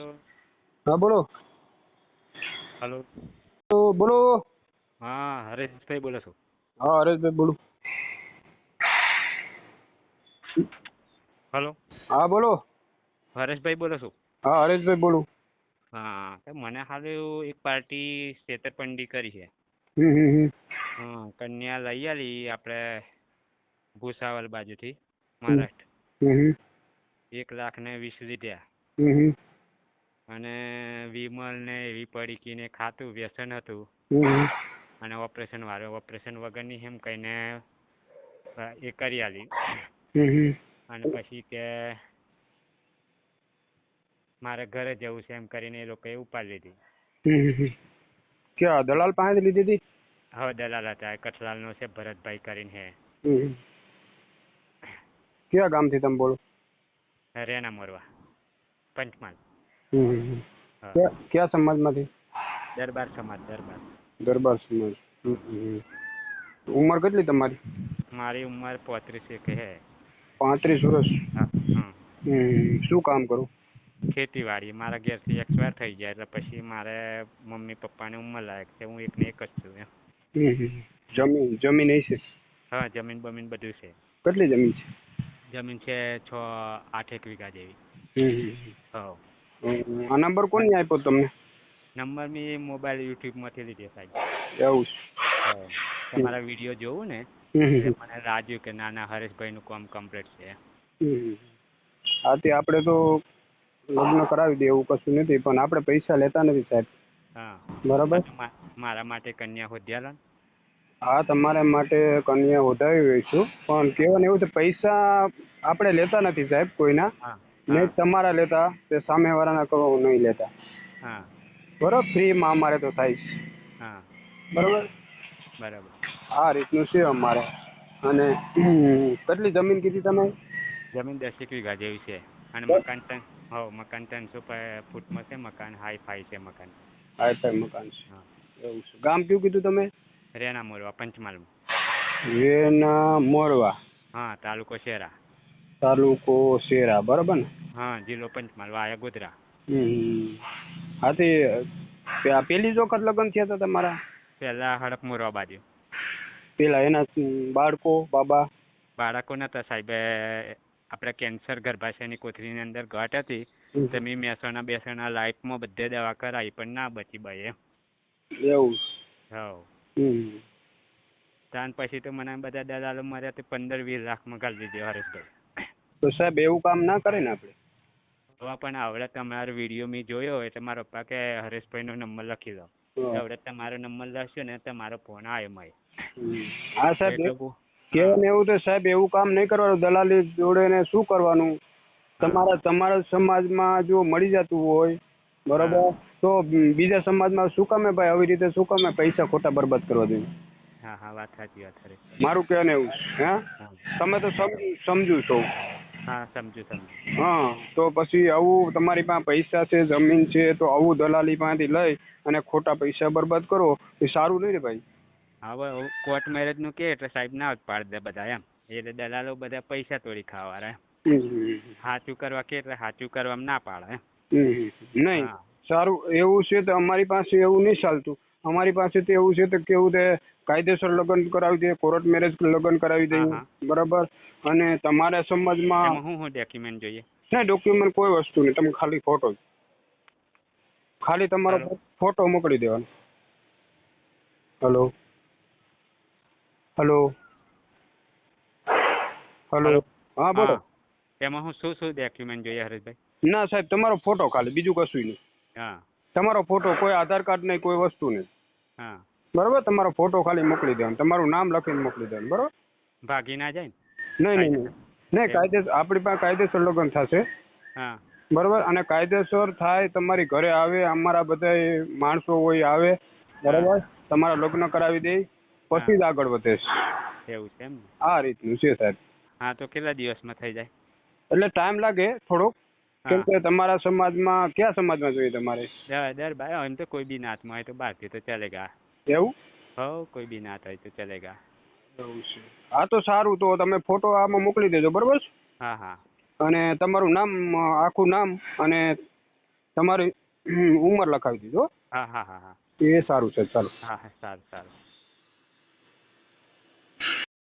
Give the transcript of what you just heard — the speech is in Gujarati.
હલો. હા બોલો. હેલો. તો બોલો. હા હરેશભાઈ બોલો છો. હા હરેશભાઈ બોલું. હેલો. હા બોલો. હરેશભાઈ બોલો છો. હા હરેશભાઈ બોલું. હા મને હાલ એક પાર્ટી છેતરપંડી કરી છે. હા કન્યા લઈ આલી આપણે ભૂસાવલ બાજુથી મહારાષ્ટ્ર. એક લાખ ને વીસ લીધા હમ હમ. અને વિમલ ને એવી પડીકી ને ખાતું વ્યસન હતું. અને ઓપરેશન વાળું ઓપરેશન વગરની એમ કહીને એ કરી આલી. અને પછી કે મારે ઘરે જવું છે એમ કરીને એ લોકોએ ઉપાડી લીધી. ક્યાં દલાલ પાસે લીધી હતી? હા દલાલ હતા કઠલાલ નો છે ભરતભાઈ કરીને હે. ક્યાં ગામથી તમે બોલો? રેના મોરવા પંચમહાલ. ક્યાં સમાજમાંથી? દરબાર સમાજ દરબાર. દરબાર સમાજ. ઉંમર કેટલી તમારી? મારી ઉંમર પોત્રીસ એક હે. પાંત્રીસ વર્ષ. શું કામ કરો? ખેતીવાડી. મારા ઘેરથી એક્સપાયર થઈ ગયા એટલે પછી મારે મમ્મી પપ્પાને ઉંમર લાયક છે હું એકને એક જ છું. જમીન જમીન એ છે? હા જમીન બમીન બધું છે. કેટલી જમીન છે? જમીન છે છ આઠ એક વીઘા જેવી. હા. આ નંબર કોને આપ્યો તમને? નંબર મેં મોબાઈલ યુટ્યુબમાંથી લીધો સાહેબ એવું છે. તમારા વીડિયો જોવું ને મને રાજ્યું કે નાના હરેશભાઈ નું કામ કમ્પ્લીટ છે. આ તે આપણે તો લગ્ન કરાવી દઈએ એવું કશું નથી પણ આપણે પૈસા લેતા નથી સાહેબ. હા. બરાબર? મારા માટે કન્યા હોદ્યાલા હા તમારા માટે કન્યા વધાવી રહીશું પણ કહેવાનું એવું છે પૈસા આપણે લેતા નથી સાહેબ કોઈના. હા. તમારા લેતા તે સામેવાળાના કરો નહીં લેતા. હા. બરોબર? ફ્રીમાં અમારે તો થાય છે હા. બરોબર? બરાબર. આ રીતનું છે અમારે. અને કેટલી જમીન કીધી તમે? જમીન દસેક વીઘા જેવી છે. અને મકાન ત્રણ હો મકાન ત્રણસો ફૂટમાં છે મકાન હાઈ ફાઈ છે મકાન. હાઈ ફાઈ મકાન છે. એવું છે. ગામ કયું કીધું તમે? રેના મોરવા પંચમહાલમાં રેના મોરવા હા તાલુકો શેરા. તાલુકો શેરા બરાબર ને? હા જિલ્લો પંચમહાલ વાયા ગોધરા. હા હાથી પેલી જ વખત લગ્ન થયા હતા તમારા? પેલા હડપ મોરવા બાજુ. પેલા એના બાળકો બાબા? બાળકો નતા સાહેબ આપણે કેન્સર ગર્ભાશયની કોથળીની અંદર ઘટ હતી. તો મેં મહેસાણા બેસાણા લાઈફમાં બધે દવા કરાવી પણ ના બચી એમ. એવું? હવ. ત્યાર પછી તો મને બધા દલાલો માર્યા તે પંદર વીસ લાખમાં કરી દીધી હરેશભાઈ. તો સાહેબ એવું કામ ના કરે ને આપણે? હવે પણ આવડે તમારો વીડિયો મેં જોયો એટલે મારા પપ્પા કે હરેશભાઈનો નંબર લખી દો. આવડે તમારો નંબર લખશો ને તમારો ફોન આવ્યો માય. હા સાહેબ એટલે એવું તો સાહેબ એવું કામ નહીં કરવાનું. દલાલી જોડે ને શું કરવાનું? તમારા તમારા સમાજમાં જો મળી જતું હોય બરોબર? તો બીજા સમાજમાં શું કામે ભાઈ? આવી રીતે શું કામે પૈસા ખોટા બરબાદ કરવા જોઈએ? હા હા વાત સાચી વાત મારું કહેવાનું એવું હા? તમે તો સમજુ સમજુ છો. હા સમજુ સમજુ. હા તો પછી આવું તમારી પાસે પૈસા છે જમીન છે તો આવું દલાલી પાસેથી લઈ અને ખોટા પૈસા બરબાદ કરો એ સારું નહીં રે ભાઈ. હવે કોર્ટ મેરેજનું કે એટલે સાહેબ ના જ પાડી દે બધા એમ. એટલે દલાલો બધા પૈસા તોડી ખાવા હમ. સાચું કરવા કે એટલે સાચું કરવામાં ના પાડે નહીં સારું એવું છે તો અમારી પાસે એવું નહીં ચાલતું. અમારી પાસે તો એવું છે તો કેવું તે કાયદેસર લગ્ન કરાવી દઈએ કોર્ટ મેરેજ લગ્ન કરાવી દઈએ બરાબર? અને તમારા સમાજમાં શું શું ડોક્યુમેન્ટ જોઈએ? ના ડોક્યુમેન્ટ કોઈ વસ્તુ નહીં તમે ખાલી ફોટો ખાલી તમારો ફોટો મોકલી દેવાનો. હલો હલો હલો હા બોલો. એમાં હું શું શું ડોક્યુમેન્ટ જોઈએ હરેશભાઈ? ના સાહેબ તમારો ફોટો ખાલી બીજું કશું નહીં. હા. તમારો ફોટો કોઈ આધાર કાર્ડ નહીં કોઈ વસ્તુ નહીં. હા. બરાબર? તમારો ફોટો ખાલી મોકલી દેવાનો તમારું નામ લખીને મોકલી દેવાનું બરોબર? ભાગી ના જાય નહીં નહીં નહીં. નહીં કાયદેસર. આપણી પાસે કાયદેસર લગ્ન થશે. હા. બરાબર? અને કાયદેસર થાય તમારી ઘરે આવે અમારા બધા માણસો હોય આવે. બરોબર? તમારા લગ્ન કરાવી દે પછી જ આગળ વધે છે. એવું છે એમ આ રીતનું છે સાહેબ. હા તો કેટલા દિવસમાં થઈ જાય? એટલે ટાઈમ લાગે થોડોક. કેમ કે તમારા સમાજમાં કયા સમાજમાં જોઈએ તમારે? દર ભાઈ એમ તો કોઈ બી નાતમાં હોય તો બહારથી તો ચલેગા એવું? હો કોઈ બી ના થાય તો ચલેગા એવું છે. હા તો સારું. તો તમે ફોટો આમાં મોકલી દેજો બરોબર છે? હા હા. અને તમારું નામ આખું નામ અને તમારી ઉંમર લખાવી દીધો હા હા હા હા. એ સારું છે ચાલો. હા હા સારું સારું.